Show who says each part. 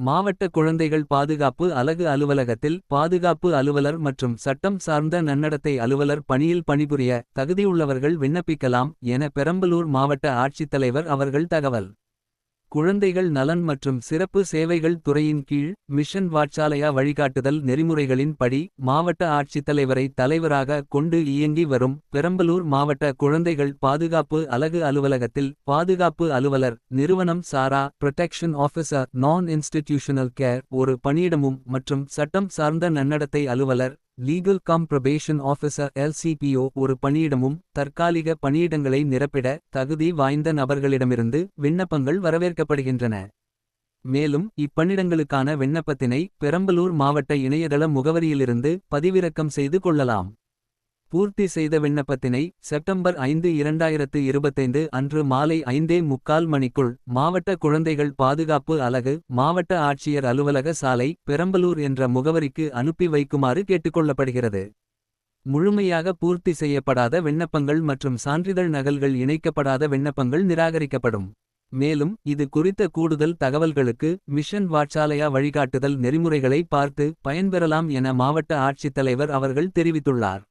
Speaker 1: மாவட்ட குழந்தைகள் பாதுகாப்பு அலகு அலுவலகத்தில் பாதுகாப்பு அலுவலர் மற்றும் சட்டம் சார்ந்த நன்னடத்தை அலுவலர் பணியில் பணிபுரிய தகுதியுள்ளவர்கள் விண்ணப்பிக்கலாம் என பெரம்பலூர் மாவட்ட ஆட்சித்தலைவர் அவர்கள் தகவல். குழந்தைகள் நலன் மற்றும் சிறப்பு சேவைகள் துறையின் கீழ் மிஷன் வாட்சாலயா வழிகாட்டுதல் நெறிமுறைகளின் படி மாவட்ட ஆட்சித்தலைவரை தலைவராக கொண்டு இயங்கி வரும் பெரம்பலூர் மாவட்ட குழந்தைகள் பாதுகாப்பு அலகு அலுவலகத்தில் பாதுகாப்பு அலுவலர் நிறுவனம் சாரா புரொடெக்ஷன் ஆஃபீஸர் நான் இன்ஸ்டிடியூஷனல் கேர் ஒரு பணியிடமும் மற்றும் சட்டம் சார்ந்த நன்னடத்தை அலுவலர் legal cum probation officer LCPO ஒரு பணியிடமும் தற்காலிக பணியிடங்களை நிரப்பிட தகுதி வாய்ந்த நபர்களிடமிருந்து விண்ணப்பங்கள் வரவேற்கப்படுகின்றன. மேலும் இப்பணியிடங்களுக்கான விண்ணப்பத்தினை பெரம்பலூர் மாவட்ட இணையதள முகவரியிலிருந்து பதிவிறக்கம் செய்து கொள்ளலாம். பூர்த்தி செய்த விண்ணப்பத்தினை செப்டம்பர் ஐந்து இரண்டாயிரத்து இருபத்தைந்து அன்று மாலை ஐந்தே முக்கால் மணிக்குள் மாவட்ட குழந்தைகள் பாதுகாப்பு அலகு மாவட்ட ஆட்சியர் அலுவலக சாலை பெரம்பலூர் என்ற முகவரிக்கு அனுப்பி வைக்குமாறு கேட்டுக்கொள்ளப்படுகிறது. முழுமையாக பூர்த்தி செய்யப்படாத விண்ணப்பங்கள் மற்றும் சான்றிதழ் நகல்கள் இணைக்கப்படாத விண்ணப்பங்கள் நிராகரிக்கப்படும். மேலும் இது குறித்த கூடுதல் தகவல்களுக்கு மிஷன் வாட்சாலயா வழிகாட்டுதல் நெறிமுறைகளை பார்த்து பயன்பெறலாம் என மாவட்ட ஆட்சித்தலைவர் அவர்கள் தெரிவித்துள்ளார்.